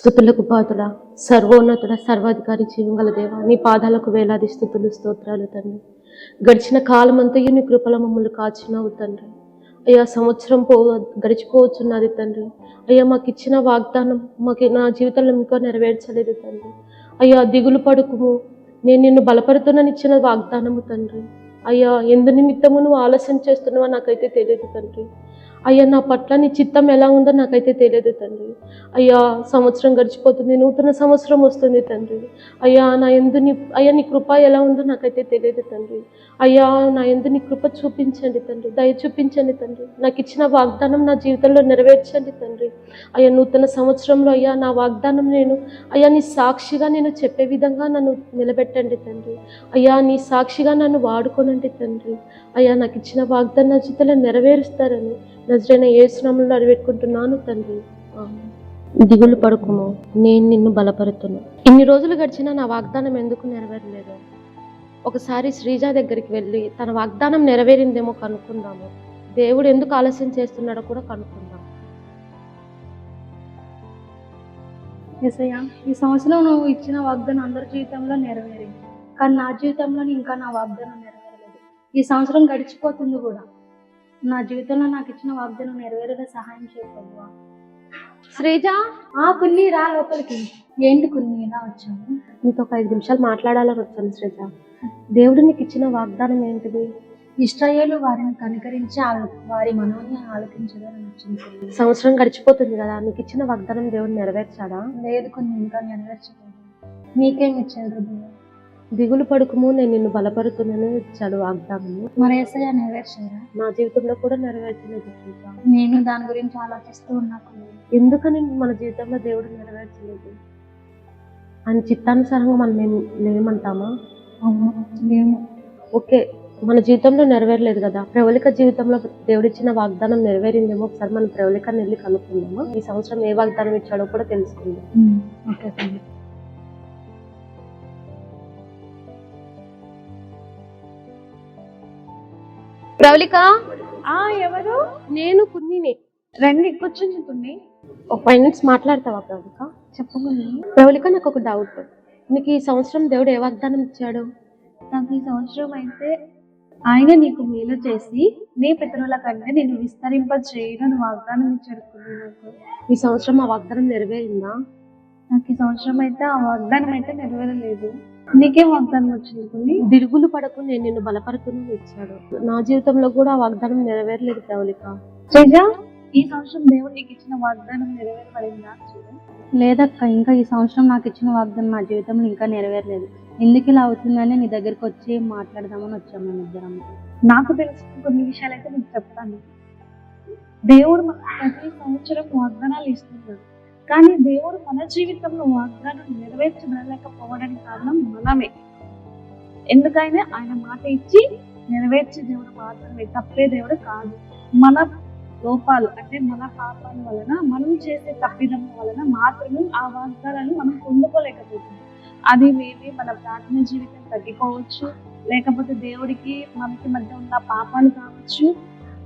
స్థుతులకు పాతుల సర్వోన్నతుడ సర్వాధికారి జీవంగల దేవ నీ పాదాలకు వేలాది స్థుతులు స్తోత్రాలు తండ్రి. గడిచిన కాలమంతయు నీ కృపల మమ్మల్ని కాచినావు తండ్రి. అయ్యా సంవత్సరం పో గడిచిపోవచ్చున్నది తండ్రి. అయ్యా మాకు ఇచ్చిన వాగ్దానం మాకు నా జీవితంలో ఇంకా నెరవేర్చలేదు తండ్రి. అయ్యా దిగులు పడుకుము. నేను నిన్ను బలపడుతున్నాను ఇచ్చిన వాగ్దానము తండ్రి. అయ్యా ఎందు నిమిత్తము నువ్వు ఆలస్యం చేస్తున్నావో నాకైతే తెలియదు తండ్రి. అయ్యా నా పట్ల నీ చిత్తం ఎలా ఉందో నాకైతే తెలియదు తండ్రి. అయ్యా సంవత్సరం గడిచిపోతుంది నూతన సంవత్సరం వస్తుంది తండ్రి. అయ్యా నా ఎందు నీ అయ్యా నీ కృప ఎలా ఉందో నాకైతే తెలియదు తండ్రి. అయ్యా నా ఎందు నీ కృప చూపించండి తండ్రి దయ చూపించండి తండ్రి. నాకు ఇచ్చిన వాగ్దానం నా జీవితంలో నెరవేర్చండి తండ్రి. అయ్యా నూతన సంవత్సరంలో అయ్యా నా వాగ్దానం నేను అయ్యా నీ సాక్షిగా నేను చెప్పే విధంగా నన్ను నిలబెట్టండి తండ్రి. అయ్యా నీ సాక్షిగా నన్ను వాడుకోనండి తండ్రి. అయ్యా నాకు ఇచ్చిన వాగ్దానం నా జీవితంలో నెరవేరుస్తారని నజరైన ఏ శ్రమంలో నెరవేర్చుకుంటున్నాను తండ్రి. దిగులు పడుకుము నేను నిన్ను బలపరుతును. ఇన్ని రోజులు గడిచినా నా వాగ్దానం ఎందుకు నెరవేరలేదు? ఒకసారి శ్రీజ దగ్గరికి వెళ్ళి తన వాగ్దానం నెరవేరిందేమో కనుక్కుందాము. దేవుడు ఎందుకు ఆలస్యం చేస్తున్నాడో కూడా కనుక్కుందాం. ఎసయ్య ఈ సంవత్సరం నువ్వు ఇచ్చిన వాగ్దానం అందరి జీవితంలో నెరవేరింది. కానీ నా జీవితంలో ఇంకా నా వాగ్దానం నెరవేరలేదు. ఈ సంవత్సరం గడిచిపోతుంది కూడా. నా జీవితంలో నాకు ఇచ్చిన వాగ్దానం నెరవేరేలా సహాయం చేయగలవా శ్రీజ? ఆ కొన్ని రా లోపలికి. ఏంటి కొన్ని? ఇలా వచ్చాము. నీతో ఒక ఐదు నిమిషాలు మాట్లాడాలని వచ్చాను శ్రీజ దేవుడు నీకు ఇచ్చిన వాగ్దానం ఏంటిది? ఇస్రాయేలు వారిని కనికరించి వారి మనోని ఆలోచించదని వచ్చింది సంవత్సరం గడిచిపోతుంది కదా నీకు ఇచ్చిన వాగ్దానం దేవుడు నెరవేర్చాడా? లేదు కొన్ని ఇంకా నెరవేర్చలేదు. నీకేం ఇచ్చాడు? దిగులు పడుకుము నేను నిన్ను బలపరుతున్నాను ఇచ్చాడు వాగ్దానము. మరి ఏసయ్య నెరవేర్చారా? నా జీవితంలో కూడా నెరవేర్చలేదు నేను దాని గురించి ఆలోచిస్తూ ఉన్నా కొన్ని ఎందుకని మన జీవితంలో దేవుడు నెరవేర్చలేదు? ఆయన చిత్తానుసారంగా మనం ఏం లేమంటామా? లేము. ఓకే మన జీవితంలో నెరవేరలేదు కదా. ప్రవళిక జీవితంలో దేవుడిచ్చిన వాగ్దానం నెరవేరిందేమో ఒకసారి మనం ప్రవళికని వెళ్ళి కనుక్కుందామా? ఈ సంవత్సరం ఏ వాగ్దానం ఇచ్చాడో కూడా తెలుసుకుందాం. ఓకే. ప్రవళిక? ఆ ఎవరు? నేను కున్నిని రండి కూర్చొని తుంది ఒక ఫైవ్ మినిట్స్ మాట్లాడతావా ప్రవళిక చెప్పకుండా ప్రవళిక నాకు ఒక డౌట్ నీకు ఈ సంవత్సరం దేవుడు ఏ వాగ్దానం ఇచ్చాడు? నాకు ఈ సంవత్సరం అయితే ఆయన నీకు మేలు చేసి నీ పితరుల కంటే నేను విస్తరింప చేయను వాగ్దానం ఇచ్చాడు నాకు. ఈ సంవత్సరం ఆ వాగ్దానం నెరవేరిందా? నాకు ఈ సంవత్సరం అయితే ఆ వాగ్దానం అయితే నెరవేరలేదు. నీకేం వాగ్దానం వచ్చింది దిరుగులు పడకు నేను నిన్ను బలపరుతును ఇచ్చాడు. నా జీవితంలో కూడా ఆ వాగ్దానం నెరవేరలేదు ప్రవళిక శ్రీజ ఈ సంవత్సరం దేవుడు నీకు ఇచ్చిన వాగ్దానం నెరవేరబడిందా లేదక్క ఇంకా ఈ సంవత్సరం నాకు ఇచ్చిన వాగ్దానం నా జీవితంలో ఇంకా నెరవేరలేదు. ఎందుకు ఇలా అవుతుందని నీ దగ్గరికి వచ్చి మాట్లాడదామని వచ్చాము మేము ఇద్దరం నాకు తెలిసిన కొన్ని విషయాలు అయితే నీకు చెప్తాను. దేవుడు మనకు ప్రతి సంవత్సరం వాగ్దానాలు ఇస్తున్నాడు. కానీ దేవుడు మన జీవితంలో వాగ్దానం నెరవేర్చలేకపోవడానికి కారణం మనమే. ఎందుకైనా ఆయన మాట ఇచ్చి నెరవేర్చే దేవుడు మాత్రమే తప్పే దేవుడు కాదు. మన లోపాలు అంటే మన పాపం వలన మనం చేసే తప్పిదం వలన మాత్రమే ఆ వాగ్దానాలు మనం పొందుకోలేకపోతున్నాం. అది మేబీ మన ప్రార్థన జీవితం తగ్గిపోవచ్చు లేకపోతే దేవుడికి మనకి మధ్య ఉన్న పాపాలు కావచ్చు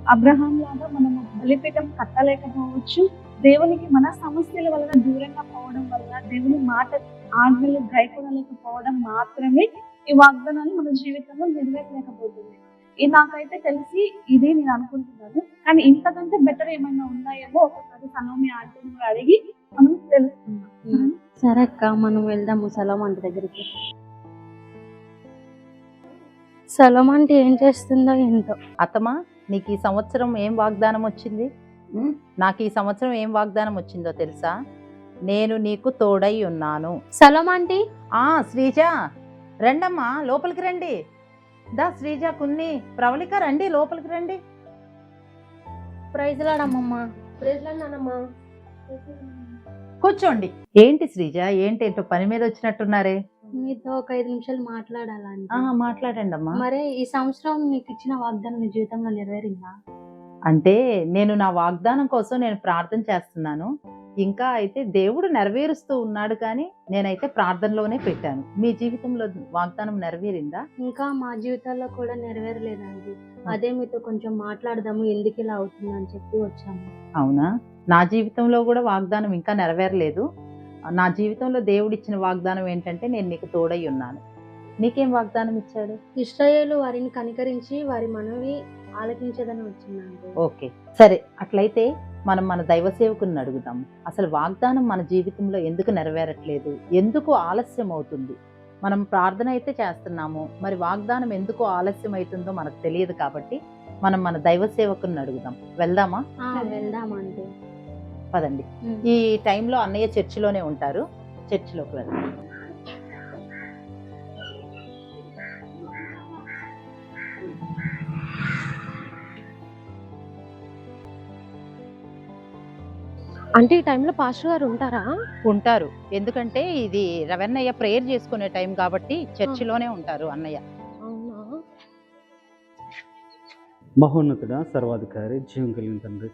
అబ్రహాం లాగా మనము బలిపీఠం కట్టలేకపోవచ్చు దేవునికి మన సమస్యల వలన దూరంగా పోవడం వల్ల దేవుని మాట ఆజ్ఞలు గైకొనలేకపోవడం మాత్రమే ఈ వాగ్దానాలు మన జీవితంలో నెరవేరలేకపోతుంది ఇది నాకైతే తెలిసి ఇదే నేను అనుకుంటున్నాను. కానీ ఇంతకంటే బెటర్ ఏమైనా ఉన్నాయేమో ఒకసారి సలోమి ఆంటీని కూడా అడిగి మనం తెలుసుకుందాం. సరే అక్క మనం వెళ్దాము సలం అంటి దగ్గరికి. సలోం అంటే ఏం చేస్తుందో ఏంటో? అత్తమా నీకు ఈ సంవత్సరం ఏం వాగ్దానం వచ్చింది? నాకు ఈ సంవత్సరం ఏం వాగ్దానం వచ్చిందో తెలుసా? నేను నీకు తోడై ఉన్నాను. సలోం ఆంటీ? ఆ శ్రీజ రండమ్మా లోపలికి రండి. దా శ్రీజ కున్ని ప్రవళిక రండి లోపలికి రండి. ప్రైజ్ లాడమ్మమ్మ నానమ్మా కూర్చోండి. ఏంటి శ్రీజ ఏంటేంటో పని మీద వచ్చినట్టున్నారే? మీతో ఒక ఐదు నిమిషాలు మాట్లాడాలండి. ఆ మాట్లాడండి అమ్మా మరే ఈ సంవత్సరం మీకు ఇచ్చిన వాగ్దానం మీ జీవితంలో నెరవేరిందా? అంటే నేను నా వాగ్దానం కోసం నేను ప్రార్థన చేస్తున్నాను. ఇంకా అయితే దేవుడు నెరవేరుస్తూ ఉన్నాడు కానీ నేనైతే ప్రార్థనలోనే పెట్టాను. మీ జీవితంలో వాగ్దానం నెరవేరిందా? ఇంకా మా జీవితాల్లో కూడా నెరవేరలేదండి. అదే మీతో కొంచెం మాట్లాడదాము ఎందుకు ఇలా అవుతుందని చెప్పి వచ్చాము. అవునా? నా జీవితంలో కూడా వాగ్దానం ఇంకా నెరవేరలేదు. నా జీవితంలో దేవుడు ఇచ్చిన వాగ్దానం ఏంటంటే నేను నీకు తోడై ఉన్నాను. నీకేం వాగ్దానం ఇచ్చాడు? ఇస్రాయేలు వారిని కనికరించి వారి మనవి ఆలకించదని వచ్చిందంటే ఓకే. సరే అట్లయితే మనం మన దైవ సేవకుని అడుగుదాం. అసలు వాగ్దానం మన జీవితంలో ఎందుకు నెరవేరట్లేదు? ఎందుకు ఆలస్యం అవుతుంది మనం ప్రార్థన అయితే చేస్తున్నాము. మరి వాగ్దానం ఎందుకు ఆలస్యం అవుతుందో మనకు తెలియదు కాబట్టి మనం మన దైవ సేవకుని అడుగుదాం. వెళ్దామా? వెళ్దామంటే పదండి. ఈ టైంలో అన్నయ్య చర్చిలోనే ఉంటారు. చర్చిలోకి వెళ్దాం. అంటే ఈ టైంలో పాస్టర్ గారు ఉంటారా? ఉంటారు. ఎందుకంటే ఇది రవణయ్య ప్రేయర్ చేసుకునే టైం కాబట్టి చర్చిలోనే ఉంటారు అన్నయ్య. అవునా? మహోన్నతుడ సర్వాధికారి జీవం కలిగిన తండ్రి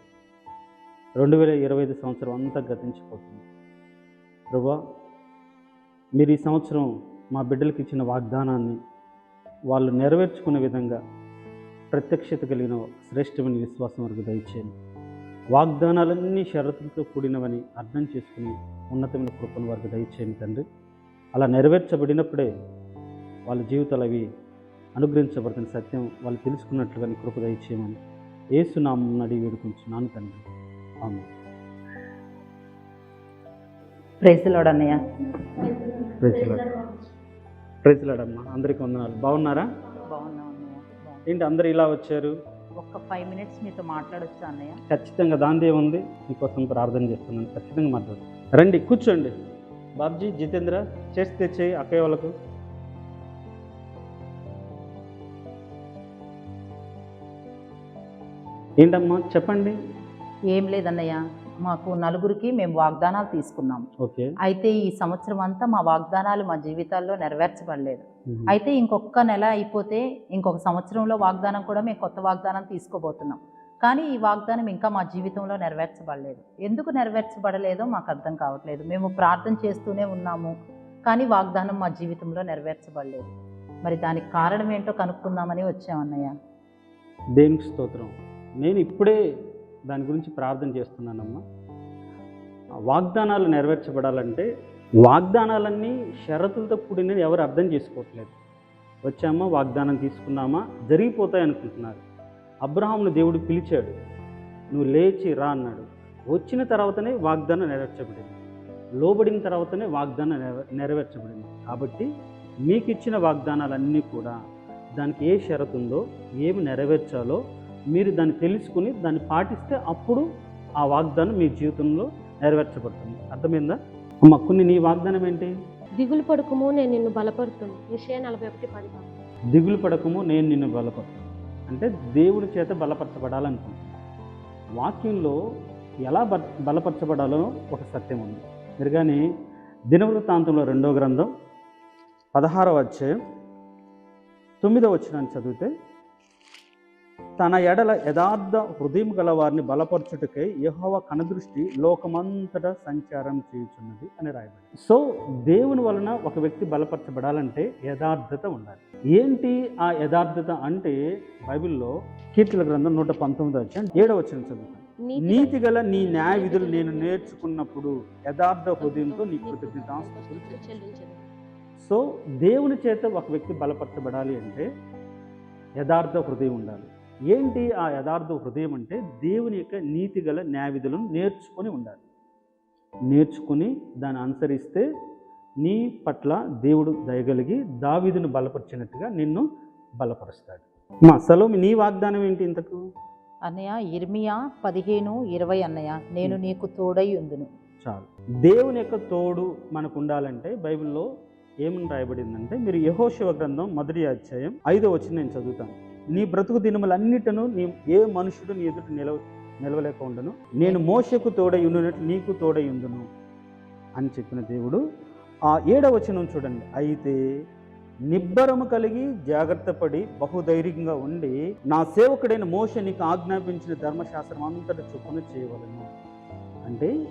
రెండు వేల ఇరవై ఐదు సంవత్సరం అంతా గతించిపోతుంది. ప్రభా మీరు ఈ సంవత్సరం మా బిడ్డలకు ఇచ్చిన వాగ్దానాన్ని వాళ్ళు నెరవేర్చుకునే విధంగా ప్రత్యక్షత కలిగిన శ్రేష్టమైన విశ్వాసం వరకు దయచేయండి. వాగ్దానాలన్నీ షరతులతో కూడినవని అర్థం చేసుకుని ఉన్నతమైన కృపను వరకు దయచేయండి తండ్రి. అలా నెరవేర్చబడినప్పుడే వాళ్ళ జీవితాలు అవి అనుగ్రహించబడుతున్న సత్యం వాళ్ళు తెలుసుకున్నట్లుగా నీ కృప దయచేయమని ఏసునామం అడిగి వేడుకుంటున్నాను తండ్రి. ఆమె ప్రైజ్లోడ్ అన్నయ్య. ప్రైజ్లాడ్ అందరికీ వందనాలు. బాగున్నారా? బాగున్నాం. ఏంటి అందరు ఇలా వచ్చారు? ఒక్క ఫైవ్ మినిట్స్ మీతో మాట్లాడొచ్చా అన్నయ్య? ఖచ్చితంగా దాందే ఉంది? మీకోసం ప్రార్థన చేస్తున్నాను. ఖచ్చితంగా మాట్లాడు. రండి కూర్చోండి. బాబ్జీ జితేంద్ర చేసి తెచ్చేయి అక్కయ్య వాళ్ళకు. ఏంటమ్మా చెప్పండి. ఏం లేదన్నయ్య. మాకు నలుగురికి మేము వాగ్దానాలు తీసుకున్నాం ఓకే. అయితే ఈ సంవత్సరం అంతా మా వాగ్దానాలు మా జీవితాల్లో నెరవేర్చబడలేదు. అయితే ఇంకొక నెల అయిపోతే ఇంకొక సంవత్సరంలో వాగ్దానం కూడా మేము కొత్త వాగ్దానం తీసుకోబోతున్నాం. కానీ ఈ వాగ్దానం ఇంకా మా జీవితంలో నెరవేర్చబడలేదు. ఎందుకు నెరవేర్చబడలేదో మాకు అర్థం కావట్లేదు. మేము ప్రార్థన చేస్తూనే ఉన్నాము కానీ వాగ్దానం మా జీవితంలో నెరవేర్చబడలేదు. మరి దానికి కారణం ఏంటో కనుక్కుందామని వచ్చామన్నయ్య. దేనికి స్తోత్రం? నేను ఇప్పుడే దాని గురించి ప్రార్థన చేస్తున్నానమ్మా. వాగ్దానాలు నెరవేర్చబడాలంటే వాగ్దానాలన్నీ షరతులతో కూడిన ఎవరు అర్థం చేసుకోవట్లేదు. వచ్చామా వాగ్దానం తీసుకున్నామా జరిగిపోతాయి అనుకుంటున్నారు. అబ్రహాంను దేవుడు పిలిచాడు నువ్వు లేచి రా అన్నాడు. వచ్చిన తర్వాతనే వాగ్దానం నెరవేర్చబడింది. లోబడిన తర్వాతనే వాగ్దానం నెరవేర్చబడింది. కాబట్టి మీకు ఇచ్చిన వాగ్దానాలన్నీ కూడా దానికి ఏ షరతు ఉందో ఏమి నెరవేర్చాలో మీరు దాన్ని తెలుసుకుని దాన్ని పాటిస్తే అప్పుడు ఆ వాగ్దానం మీ జీవితంలో నెరవేర్చబడుతుంది. అర్థమైందా? అమ్మ కొన్ని నీ వాగ్దానం ఏంటి? దిగులు పడుకుము నేను నిన్ను బలపడుతుంది విషయ నలభై ఒకటి పది దిగులు పడకము నేను నిన్ను బలపడతాను అంటే దేవుడి చేత బలపరచబడాలనుకుంటున్నాను. వాక్యంలో ఎలా బలపరచబడాలో ఒక సత్యం ఉంది. మీరు కానీ దినవృత్తాంతంలో రెండో గ్రంథం పదహారవ అధ్యాయం తొమ్మిదవ వచనాన్ని చదివితే తన ఎడల యథార్థ హృదయం గల వారిని బలపరచుటకై యెహోవా కనదృష్టి లోకమంతటా సంచారం చేయుచున్నది అని రాయబడింది. సో దేవుని వలన ఒక వ్యక్తి బలపరచబడాలంటే యథార్థత ఉండాలి. ఏంటి ఆ యథార్థత అంటే బైబిల్లో కీర్తుల గ్రంథం నూట పంతొమ్మిది వచ్చి ఏడవ వచ్చిన చదువుతాను. నీతి గల నీ న్యాయ విధులు నేను నేర్చుకున్నప్పుడు యథార్థ హృదయంతో నీ. చెల్లించదు సో దేవుని చేత ఒక వ్యక్తి బలపరచబడాలి అంటే యథార్థ హృదయం ఉండాలి. ఏంటి ఆ యథార్థ హృదయం అంటే దేవుని యొక్క నీతి గల న్యాయ విధులను నేర్చుకొని ఉండాలి. నేర్చుకుని దాన్ని అనుసరిస్తే నీ పట్ల దేవుడు దయగలిగి దావీదును బలపరిచినట్టుగా నిన్ను బలపరుస్తాడు. మా సలోమి నీ వాగ్దానం ఏంటి ఇంతకు? అన్నయ్య ఇర్మియా పదిహేను ఇరవై అన్నయ్య నేను నీకు తోడై ఉందును. చాలు. దేవుని యొక్క తోడు మనకు ఉండాలంటే బైబిల్లో ఏమని రాయబడిందంటే మీరు యహోశివ గ్రంథం మొదటి అధ్యాయం ఐదో వచ్చి నేను చదువుతాను. నీ బ్రతుకు దినములన్నిటను నీ ఏ మనుషుడు నీ ఎదుట నిలవ నిలవలేక ఉండను. నేను మోసకు తోడై ఉండునట్లు నీకు తోడై ఉండును అని చెప్పిన దేవుడు ఆ ఏడవచనం చూడండి. అయితే నిబ్బరము కలిగి జాగ్రత్త పడి బహుధైర్యంగా ఉండి నా సేవకుడైన మోష నీకు ఆజ్ఞాపించిన ధర్మశాస్త్రం అంతటా చొప్పున చేయవలను. అంటే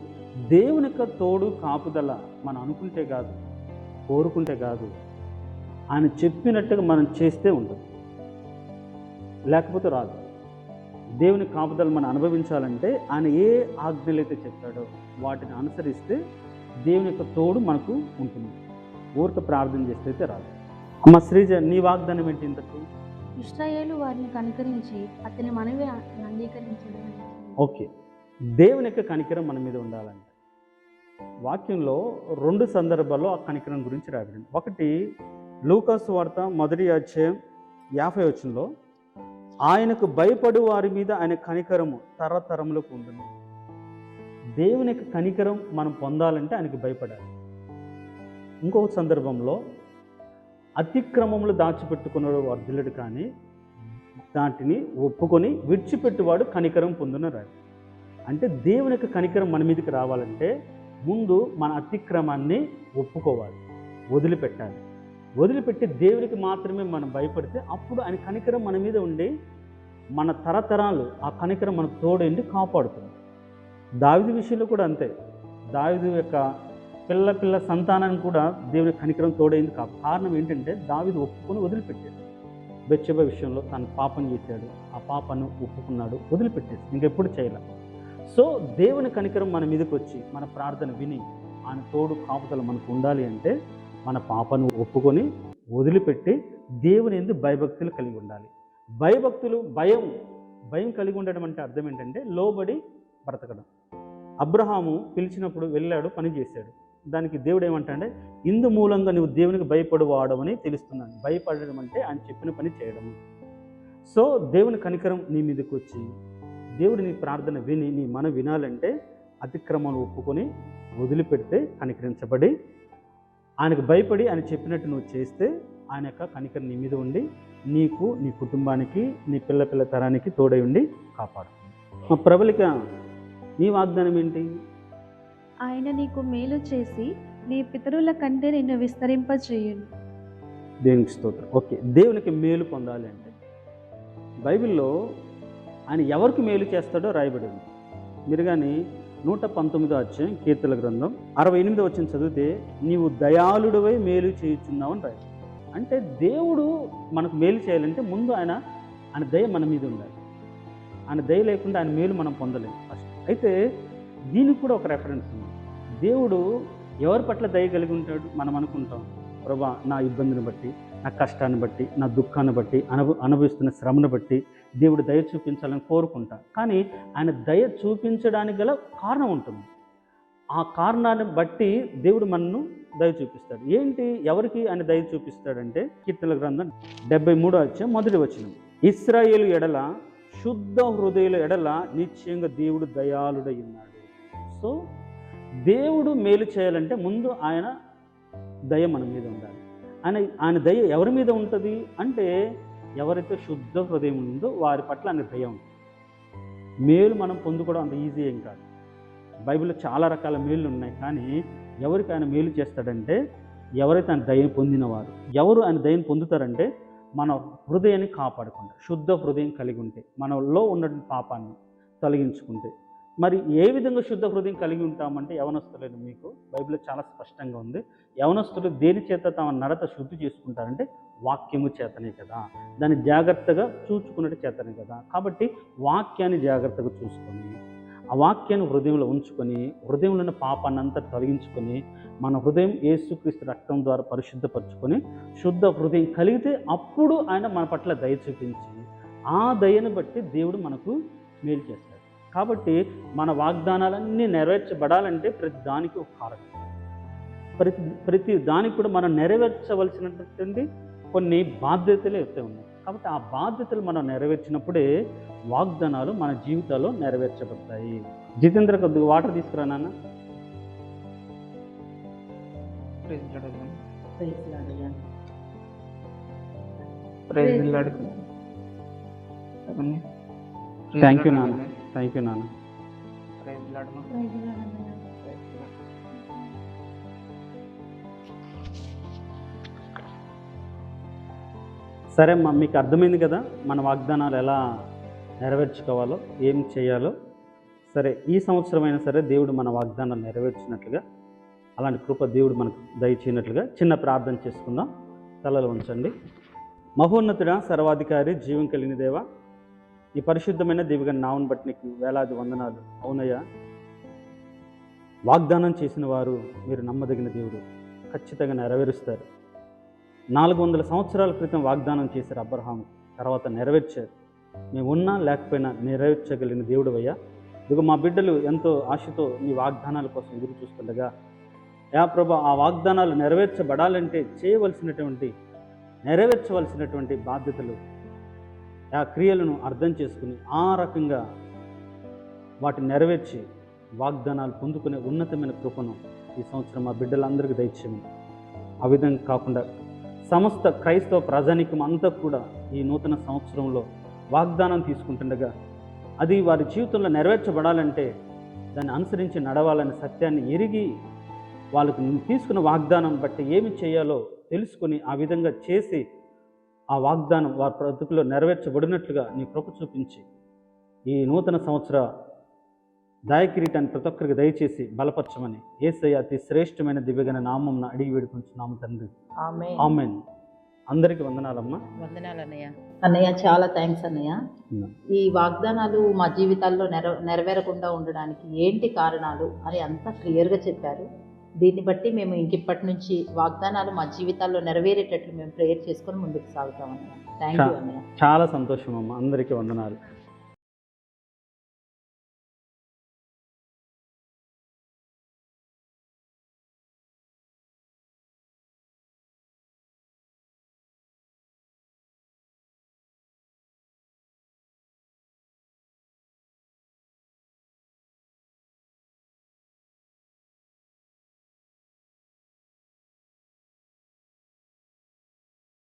దేవుని యొక్క తోడు కాపుదల మనం అనుకుంటే కాదు కోరుకుంటే కాదు. ఆయన చెప్పినట్టుగా మనం చేస్తే ఉంటుంది. లేకపోతే రాదు. దేవుని కాపుదల మనం అనుభవించాలంటే ఆయన ఏ ఆజ్ఞలైతే చెప్పాడో వాటిని అనుసరిస్తే దేవుని యొక్క తోడు మనకు ఉంటుంది. ఊరిక ప్రార్థన చేస్తే అయితే రాదు. అమ్మ శ్రీజ నీ వాగ్దానం ఏంటి ఇంతకు? ఇస్రాయేలు వారిని కనుకరించి అతని మనవి అంగీకరించడం ఓకే. దేవుని యొక్క కనికరం మన మీద ఉండాలంట. వాక్యంలో రెండు సందర్భాల్లో ఆ కనికరం గురించి రాబడింది ఒకటి లూకాసు వార్త మొదటి అధ్యాయం యాభై వచనంలో ఆయనకు భయపడు వారి మీద ఆయన కనికరము తరతరములకు ఉంటుంది దేవుని యొక్క కనికరం మనం పొందాలంటే ఆయనకి భయపడాలి. ఇంకొక సందర్భంలో అతిక్రమములు దాచిపెట్టుకున్నాడు వర్ధులుడు కానీ దాటిని ఒప్పుకొని విడిచిపెట్టువాడు కనికరం పొందునరాడు. అంటే దేవుని యొక్క కనికరం మన మీదకి రావాలంటే ముందు మన అతిక్రమాన్ని ఒప్పుకోవాలి వదిలిపెట్టాలి. వదిలిపెట్టి దేవునికి మాత్రమే మనం భయపడితే అప్పుడు ఆయన కనికరం మన మీద ఉండి మన తరతరాలు ఆ కనికరం మనకు తోడండి కాపాడుతుంది. దావిది విషయంలో కూడా అంతే. దావిది యొక్క పిల్ల పిల్ల సంతానాన్ని కూడా దేవుని కనికరం తోడైంది కాదు కారణం ఏంటంటే దావిది ఒప్పుకొని వదిలిపెట్టాడు. బెచ్చబ విషయంలో తను పాపం చేశాడు. ఆ పాపను ఒప్పుకున్నాడు వదిలిపెట్టేసి ఇంకెప్పుడు చేయలే. సో దేవుని కనికరం మన మీదకి వచ్చి మన ప్రార్థన విని ఆయన తోడు కాపుతలు మనకు ఉండాలి అంటే మన పాపను ఒప్పుకొని వదిలిపెట్టి దేవుని ఎందు భయభక్తులు కలిగి ఉండాలి. భయభక్తులు భయం భయం కలిగి ఉండడం అంటే అర్థం ఏంటంటే లోబడి బ్రతకడం. అబ్రహాము పిలిచినప్పుడు వెళ్ళాడు పని చేశాడు. దానికి దేవుడు ఏమంటాడే ఇందు మూలంగా నువ్వు దేవునికి భయపడువాడమని తెలుస్తున్నాను. భయపడడం అంటే ఆయన చెప్పిన పని చేయడం. సో దేవుని కనికరం నీ మీదకి వచ్చి దేవుడు నీ ప్రార్థన విని నీ మన వినాలంటే అతిక్రమాలు ఒప్పుకొని వదిలిపెడితే కనికరించబడి ఆయనకు భయపడి ఆయన చెప్పినట్టు నువ్వు చేస్తే ఆయన యొక్క కనికరం నీ మీద ఉండి నీకు నీ కుటుంబానికి నీ పిల్ల పిల్ల తరానికి తోడై ఉండి కాపాడుతుంది. మా ప్రబలిక నీ వాగ్దానం ఏంటి? ఆయన నీకు మేలు చేసి నీ పితరుల కంటే నిన్ను విస్తరింపచేయును దేవునికి స్తోత్రం. ఓకే దేవునికి మేలు పొందాలి అంటే బైబిల్లో ఆయన ఎవరికి మేలు చేస్తాడో రాయబడింది. మీరు కానీ నూట పంతొమ్మిదో అధ్యాయం కీర్తల గ్రంథం అరవై ఎనిమిదో వచ్చిన చదివితే నీవు దయాళుడవై మేలు చేయుచున్నావు అని రాయి అంటే దేవుడు మనకు మేలు చేయాలంటే ముందు ఆయన ఆయన దయ మన మీద ఉండాలి. ఆయన దయ లేకుండా ఆయన మేలు మనం పొందలేము ఫస్ట్ అయితే దీనికి కూడా ఒక రెఫరెన్స్ ఉంది. దేవుడు ఎవరి పట్ల దయ కలిగి ఉంటాడు? మనం అనుకుంటాం ప్రభా నా ఇబ్బందిని బట్టి నా కష్టాన్ని బట్టి నా దుఃఖాన్ని బట్టి అనుభ అనుభవిస్తున్న శ్రమను బట్టి దేవుడు దయ చూపించాలని కోరుకుంటా. కానీ ఆయన దయ చూపించడానికి గల కారణం ఉంటుంది. ఆ కారణాన్ని బట్టి దేవుడు మనను దయ చూపిస్తాడు. ఏంటి? ఎవరికి ఆయన దయ చూపిస్తాడంటే కీర్తన గ్రంథం డెబ్బై మూడో వచ్చే మొదటి వచనం. ఇస్రాయేలు ఎడల శుద్ధ హృదయుల ఎడల నిశ్చయంగా దేవుడు దయాళుడై ఉన్నాడు. సో దేవుడు మేలు చేయాలంటే ముందు ఆయన దయ మన మీద ఉండాలి. ఆయన ఆయన దయ ఎవరి మీద ఉంటుంది? అంటే ఎవరైతే శుద్ధ హృదయం ఉందో వారి పట్ల ఆయన దయ ఉంటుంది. మేలు మనం పొందుకోవడం అంత ఈజీ ఏం కాదు. బైబిల్లో చాలా రకాల మేలు ఉన్నాయి. కానీ ఎవరికి ఆయన మేలు చేస్తాడంటే ఎవరైతే ఆయన దయ పొందినవారు ఎవరు ఆయన దయని పొందుతారంటే మన హృదయాన్ని కాపాడుకుంటారు. శుద్ధ హృదయం కలిగి ఉంటే మనలో ఉన్న పాపాన్ని తొలగించుకుంటే. మరి ఏ విధంగా శుద్ధ హృదయం కలిగి ఉంటామంటే యవనస్తులేదు మీకు. బైబిల్లో చాలా స్పష్టంగా ఉంది. యవనస్తులు దేని చేత తమ నడత శుద్ధి చేసుకుంటారంటే వాక్యము చేతనే కదా. దాన్ని జాగ్రత్తగా చూచుకున్నట్టు చేతనే కదా. కాబట్టి వాక్యాన్ని జాగ్రత్తగా చూసుకొని ఆ వాక్యాన్ని హృదయంలో ఉంచుకొని హృదయంలో ఉన్న పాపాన్ని అంతా తొలగించుకొని మన హృదయం యేసుక్రీస్తు రక్తం ద్వారా పరిశుద్ధపరచుకొని శుద్ధ హృదయం కలిగితే అప్పుడు ఆయన మన పట్ల దయ చూపించి ఆ దయను బట్టి దేవుడు మనకు మేలు చేస్తాడు. కాబట్టి మన వాగ్దానాలన్నీ నెరవేర్చబడాలంటే ప్రతి దానికి ఒక కారణం. ప్రతి ప్రతి దానికి కూడా మనం నెరవేర్చవలసినటువంటి కొన్ని బాధ్యతలు అయితే ఉన్నాయి. కాబట్టి ఆ బాధ్యతలు మనం నెరవేర్చినప్పుడే వాగ్దానాలు మన జీవితాల్లో నెరవేర్చబడతాయి. జితేంద్ర కొద్దిగా వాటర్ తీసుకురా నాన్న. థ్యాంక్ యూ నాన్న థ్యాంక్ యూ నాన్న సరే అమ్మా మీకు అర్థమైంది కదా మన వాగ్దానాలు ఎలా నెరవేర్చుకోవాలో ఏం చేయాలో. సరే ఈ సంవత్సరం అయినా సరే దేవుడు మన వాగ్దానాలు నెరవేర్చినట్లుగా అలాంటి కృప దేవుడు మనకు దయచేయనట్లుగా చిన్న ప్రార్థన చేసుకుందాం. తలలు ఉంచండి మహోన్నతుడ సర్వాధికారి జీవం కలిగిన దేవ ఈ పరిశుద్ధమైన దివిగా నావును బట్టి నీకు వేలాది వందనాలు. అవునయ్యా. వాగ్దానం చేసిన వారు మీరు నమ్మదగిన దేవుడు. ఖచ్చితంగా నెరవేరుస్తారు. నాలుగు వందల సంవత్సరాల క్రితం వాగ్దానం చేశారు అబ్రహాం. తర్వాత నెరవేర్చారు. మేము ఉన్నా లేకపోయినా నెరవేర్చగలిగిన దేవుడు అయ్యా ఇదిగో మా బిడ్డలు ఎంతో ఆశతో మీ వాగ్దానాల కోసం ఎదురు చూస్తుండగా యా ప్రభా ఆ వాగ్దానాలు నెరవేర్చబడాలంటే చేయవలసినటువంటి నెరవేర్చవలసినటువంటి బాధ్యతలు ఆ క్రియలను అర్థం చేసుకుని ఆ రకంగా వాటిని నెరవేర్చి వాగ్దానాలు పొందుకునే ఉన్నతమైన కృపను ఈ సంవత్సరం మా బిడ్డలందరికీ దయచేయమని ఆ విధంగా కాకుండా సమస్త క్రైస్తవ ప్రజానికం అంతా కూడా ఈ నూతన సంవత్సరంలో వాగ్దానం తీసుకుంటుండగా అది వారి జీవితంలో నెరవేర్చబడాలంటే దాన్ని అనుసరించి నడవాలనే సత్యాన్ని ఎరిగి వాళ్ళకు తీసుకున్న వాగ్దానం బట్టి ఏమి చేయాలో తెలుసుకొని ఆ విధంగా చేసి ఆ వాగ్దానం వారి బ్రతుకులో నెరవేర్చబడినట్లుగా నీ కృప చూపించి ఈ నూతన సంవత్సర దాయకిరీటాన్ని ప్రతి ఒక్కరికి దయచేసి బలపరచమని ఏసయ్య అతి శ్రేష్టమైన దివ్యగన నామం అడిగి వేడుకుంటున్నాము తండ్రి. ఆమె ఆమెన్. అందరికీ వందనాలమ్మా. వందనాలు అన్నయ్య అన్నయ్య చాలా థ్యాంక్స్ అన్నయ్య. ఈ వాగ్దానాలు మా జీవితాల్లో నెర నెరవేరకుండా ఉండడానికి ఏంటి కారణాలు అని అంతా క్లియర్గా చెప్పారు. దీన్ని బట్టి మేము ఇంకిప్పటి నుంచి వాగ్దానాలు మా జీవితాల్లో నెరవేరేటట్లు మేము ప్రేయర్ చేసుకొని ముందుకు సాగుతాం అన్నయ్య. థ్యాంక్ యూ అన్నయ్య. చాలా సంతోషం అమ్మా. అందరికీ వందనాలు.